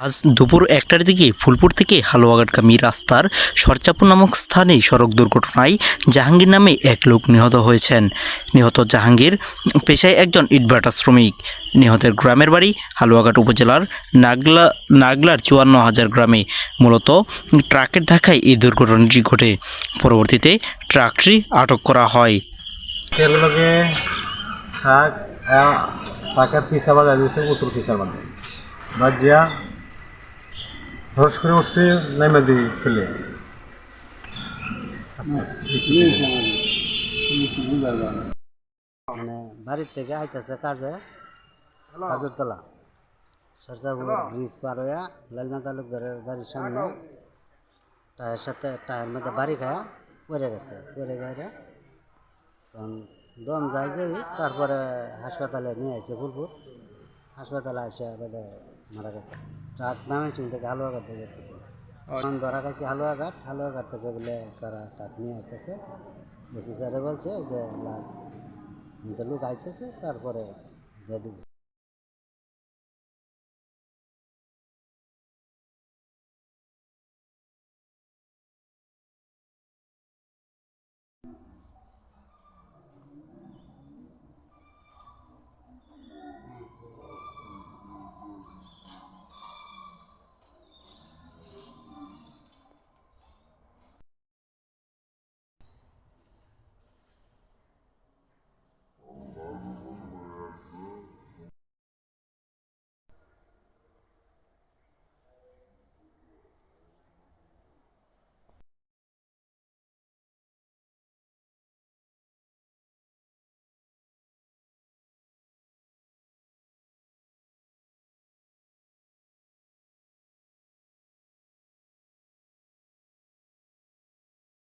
আজ দুপুর একটার দিকে ফুলপুর থেকে হালুয়াঘাটগামী রাস্তার সরচাপুর নামক স্থানে সড়ক দুর্ঘটনায় জাহাঙ্গীর নামে এক লোক নিহত হয়েছেন। নিহত জাহাঙ্গীর পেশায় একজন ইটভাটা শ্রমিক। নিহতের গ্রামের বাড়ি হালুয়াঘাট উপজেলার নাগলা নাগলার চুয়ান্ন হাজার গ্রামে। মূলত ট্রাকের ধাক্কায় এই দুর্ঘটনাটি ঘটে। পরবর্তীতে ট্রাকটি আটক করা হয়। বাজিয়া ধস করে উঠছে, নাইমা দিই ছেলে মানে বাড়ির থেকে আইতেছে কাজে, কাজের তলা। সরসাপুর ব্রিজ পার হইয়া লালমা তালুকদারের বাড়ির সামনে টায়ের সাথে, টায়ের মধ্যে বাড়ি খায়া পড়ে গেছে পড়ে গেছে তখন দম যাই তারপরে হাসপাতালে নিয়ে আসছে ফুলপুর। হাসপাতালে এসে বোধ মারা গেছে। ট্রাক মামেছিং থেকে হালুয়াঘাট থেকে যেতেছে তখন ধরা গেছে হালুয়াঘাট হালুয়াঘাট থেকে বলে তারা ট্রাক নিয়ে আসতেছে বসি স্যারে বলছে যে লাশ কিন্তু লোক আইতেছে তারপরে দিব।